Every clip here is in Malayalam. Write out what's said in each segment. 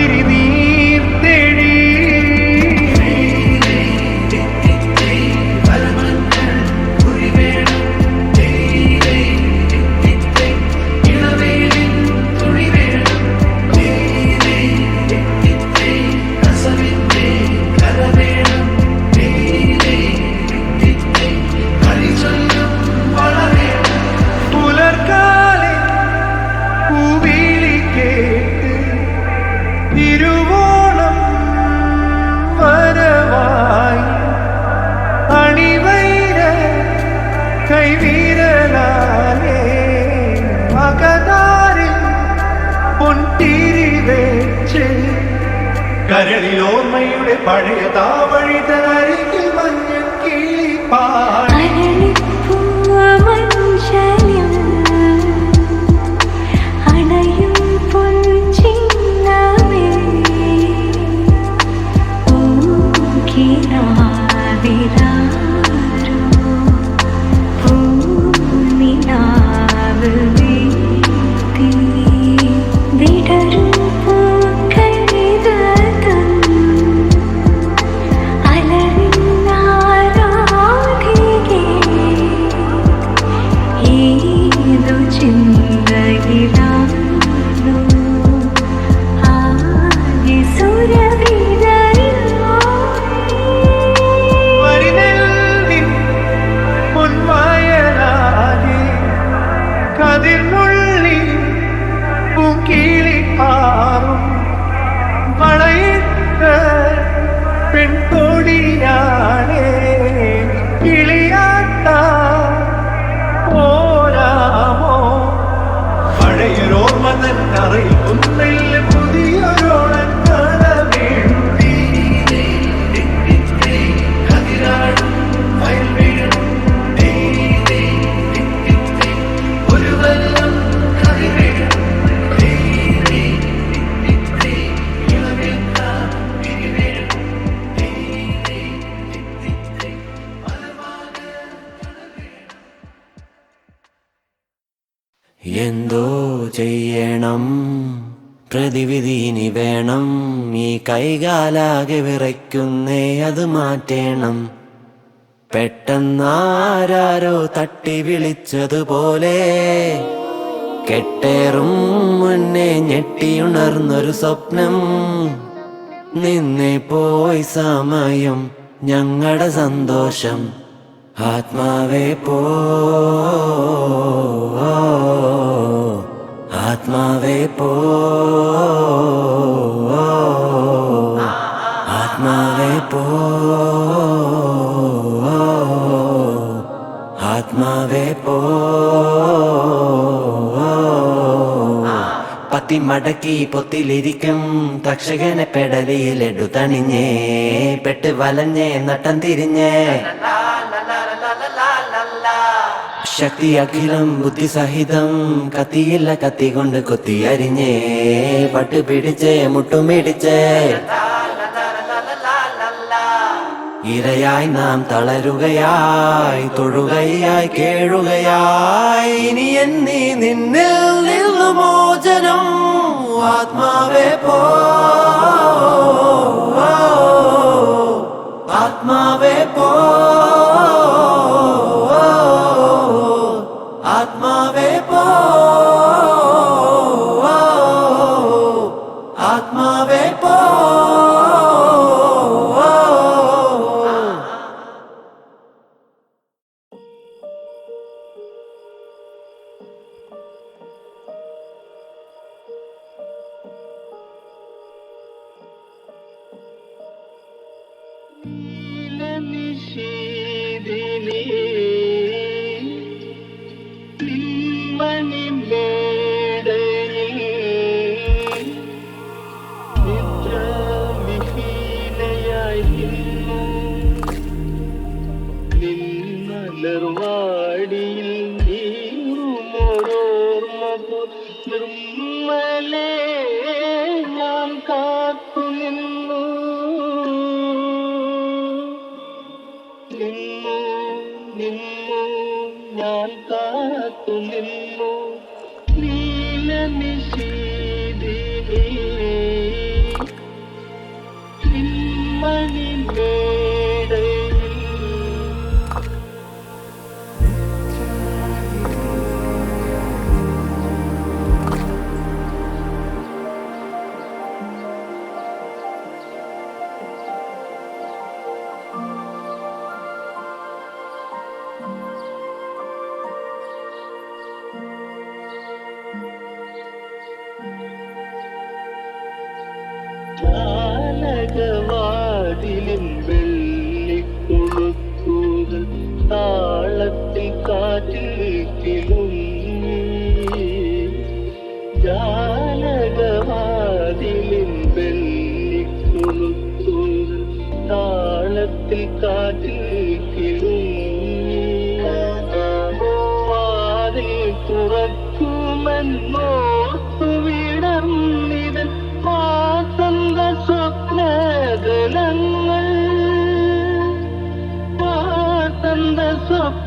it പൊൻതിരി പഴയ പഴയ താവഴിതരികിൽ മഞ്ഞ കിളി കൈകാലാകെ വിറയ്ക്കുന്നേ അത് മാറ്റേണം. പെട്ടെന്നാരാരോ തട്ടി വിളിച്ചതുപോലെ കെട്ടേറും മുന്നേ ഞെട്ടിയുണർന്നൊരു സ്വപ്നം. നിന്നെ പോയി സമയം ഞങ്ങളുടെ സന്തോഷം. ആത്മാവേ പോ. ആത്മാവേ പോ. പത്തി മടക്കി പൊത്തിലിരിക്കും. തക്ഷകനെ പെടലിയിലെടു തണിഞ്ഞേ. പെട്ട് വലഞ്ഞേ നട്ടം തിരിഞ്ഞേ. ശക്തി അഖിലം ബുദ്ധി സഹിതം കത്തിയില്ല കത്തി കൊണ്ട് കൊത്തി അരിഞ്ഞേ. പട്ട് പിടിച്ചേ മുട്ടുമിടിച്ചേ. ഇരയായി നാം തളരുകയായി തൊഴുകയായി കേഴുകയായി. ഇനി എന്നീ നിന്നിൽ നിന്നു മോചനം. ആത്മാവേ പോ ആത്മാവേ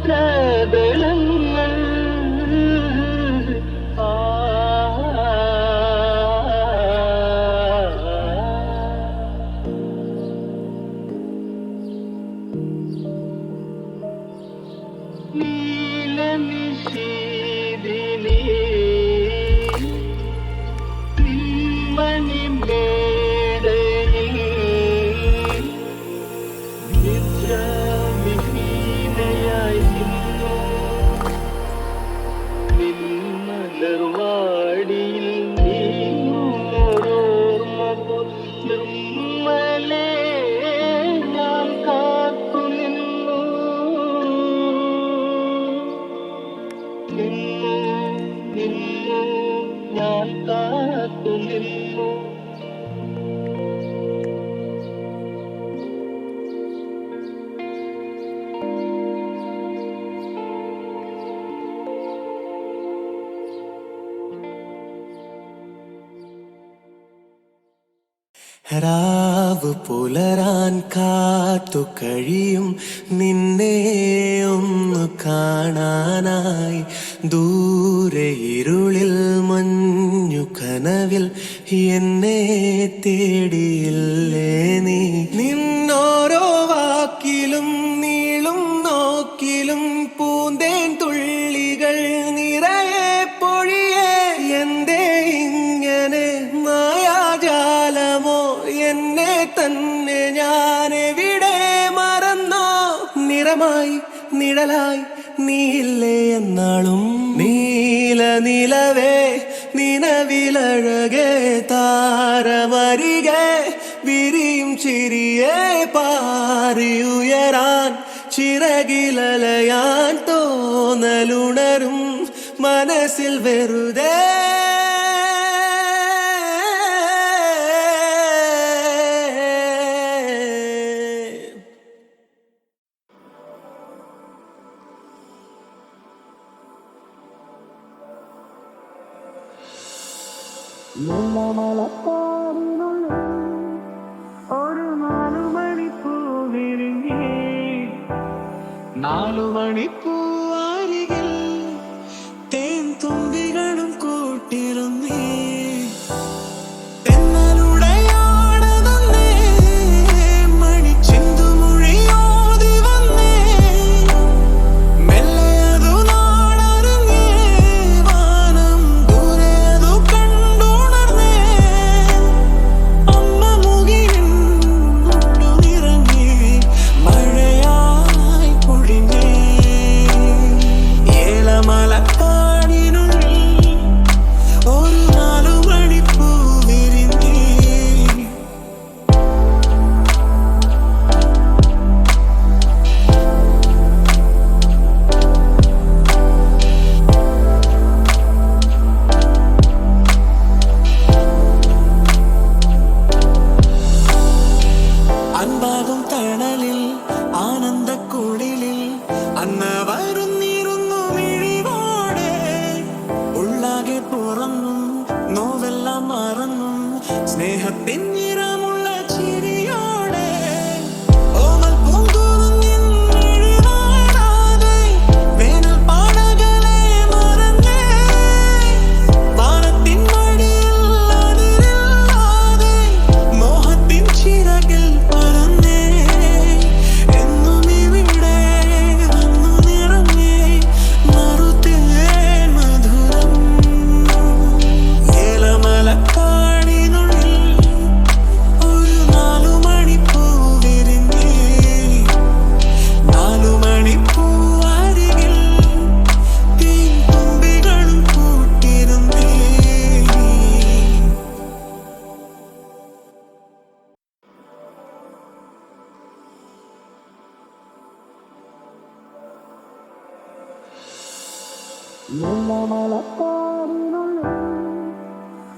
اپنے രാവ് പുലരാൻ കാത്തു കഴിയും. നിന്നെ ഒന്ന് കാണാനായി ദൂരെ ഇരുളിൽ മഞ്ഞു കനവിൽ എന്നെ തേടിയില്ലേ നീ? നിന്നോരോ വാക്കിലും നീ പകലായി നീയില്ലേ എന്നാളും? നീല നിലവേ നിലവിലഴകേ താരമരികെ വിരിയും ചിരിയെ പാറിയുയരാൻ ചിറകിലലയാൻ തോന്നലുണരും മനസ്സിൽ വെറുതേ முள்ளமலத்தாரினுள்ளே ஒரு நாலு மணி பூவிருங்கே நாலு மணி பூ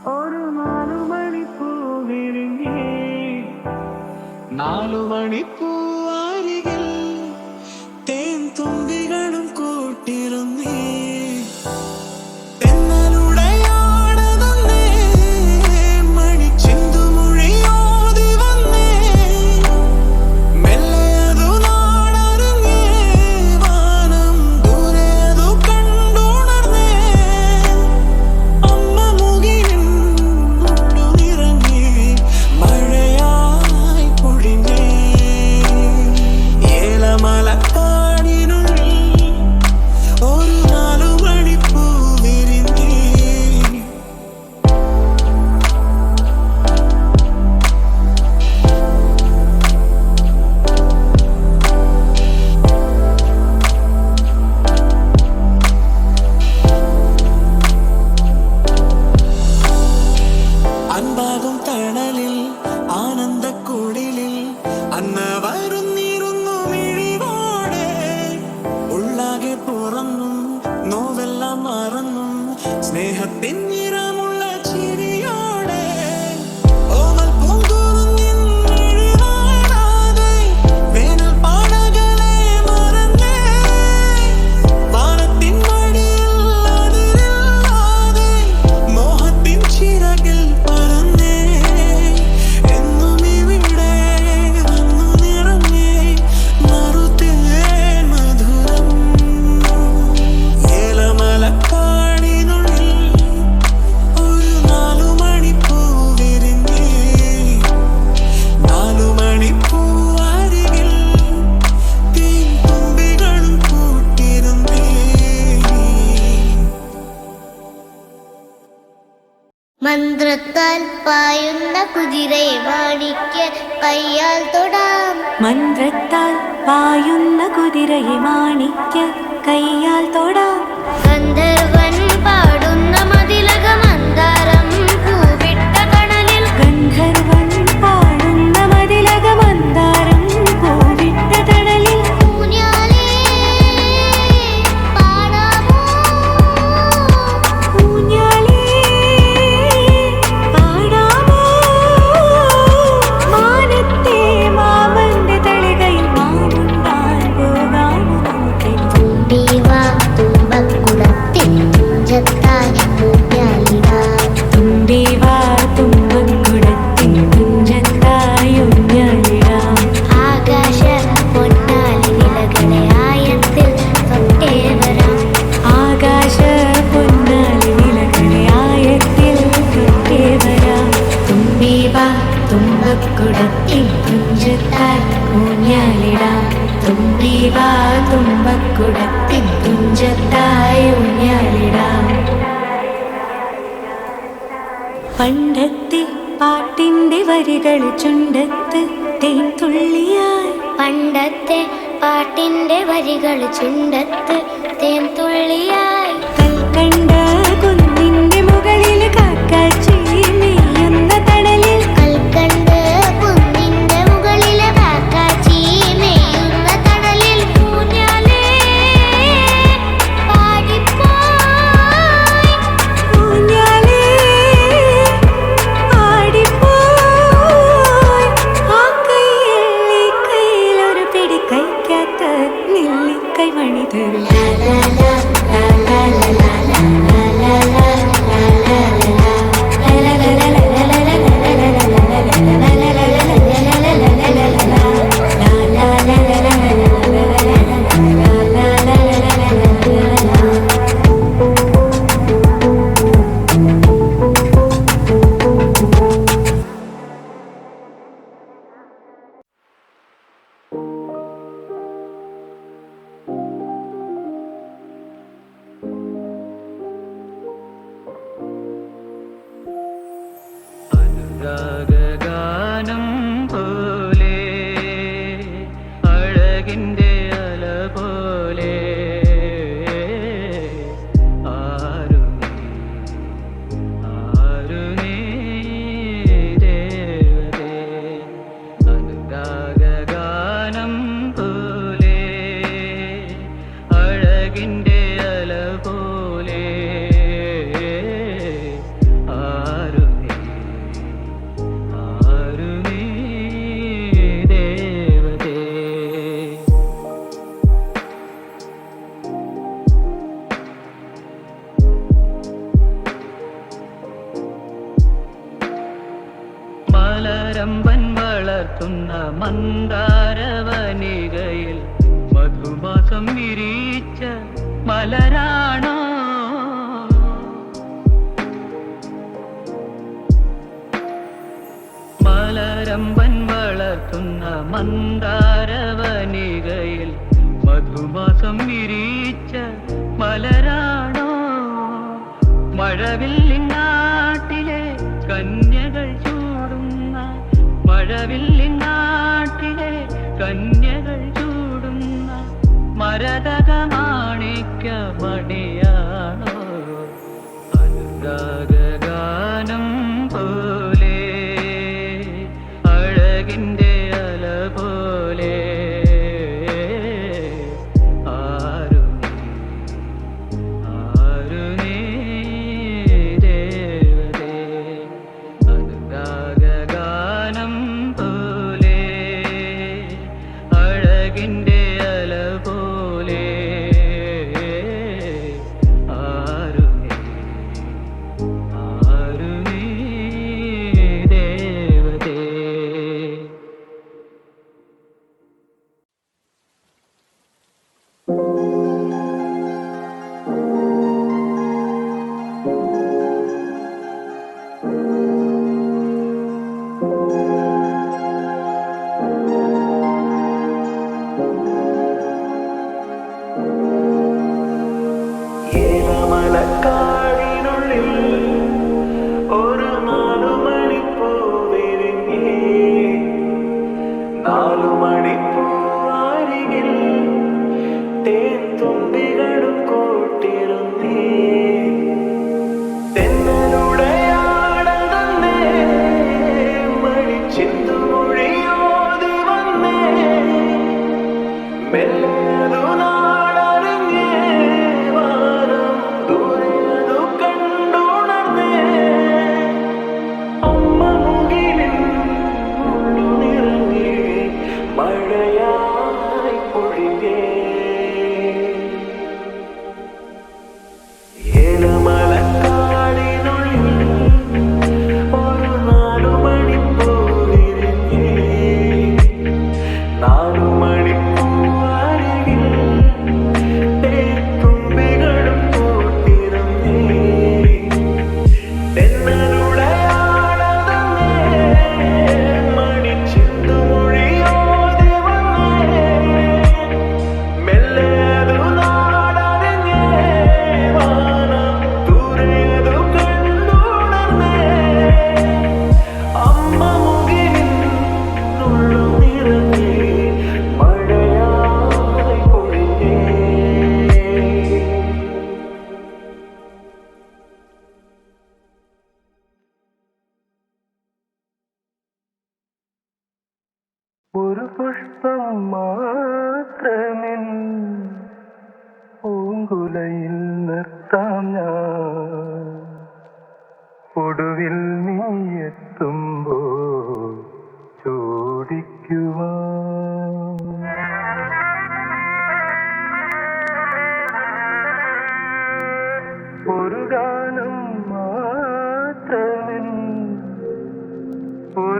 ஒரு நாலு மணி பூ நாலு மணி பூ കയ്യാൽ തൊടാം. മന്ത്രത്താൽ പായുന്ന കുതിരയെ മാണിക്ക കയ്യാൽ തൊടാം. പുലരികൾ ചുണ്ടത്ത് തേൻതുള്ളിയായി. പണ്ടത്തെ പാട്ടിന്റെ വരികൾ ചുണ്ടത്ത് തേൻതുള്ളിയായി. കൽക്കണ്ട அழகாக കടമ്പൻ വളർത്തുന്ന മന്ദാരവനികയിൽ മധുമാസം വിരിച്ച മലരാണോ? മലരമ്പൻ വളർത്തുന്ന മന്ദാരവനികയിൽ മധുമാസം വിരിച്ച മലരാണോ? മഴവില്ലിങ്ങ ಶಾರದ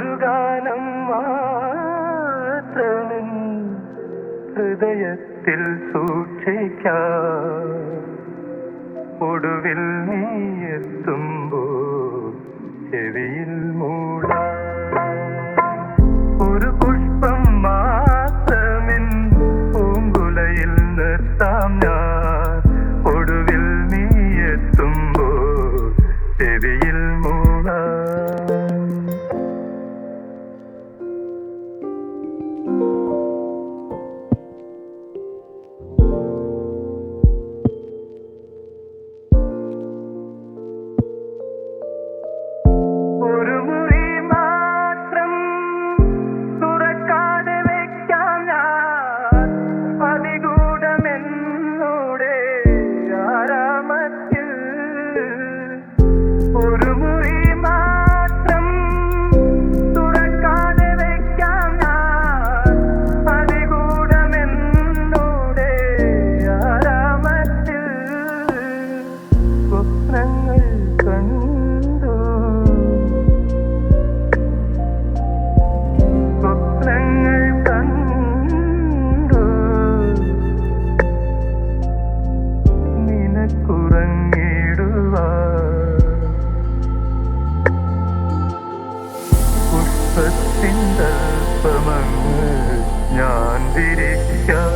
ഒരു ഗാനം മാത്രമേ ഹൃദയത്തിൽ സൂക്ഷിക്കാം. ഒടുവിൽ നീ എത്തുമ്പോൾ ചെവിയിൽ മൂട. ദിവസമങ്ങ് ഞാൻ തിരിക്കാം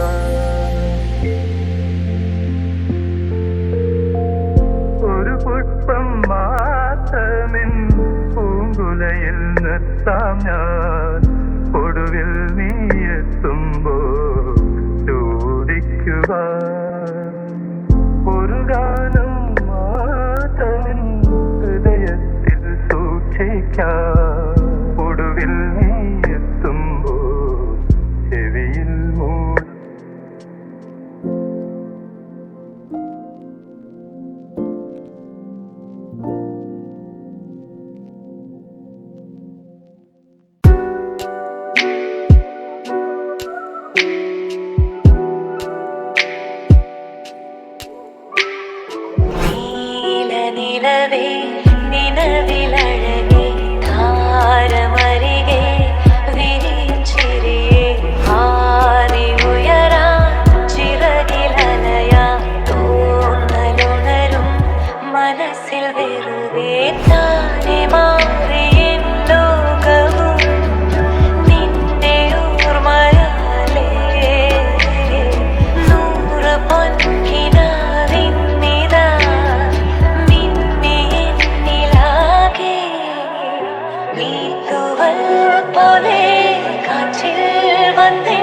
ഒരു പുഷ്പം മാത്രമിൻ പൂങ്കുലയിൽ നിർത്താം ഞാൻ hơn thế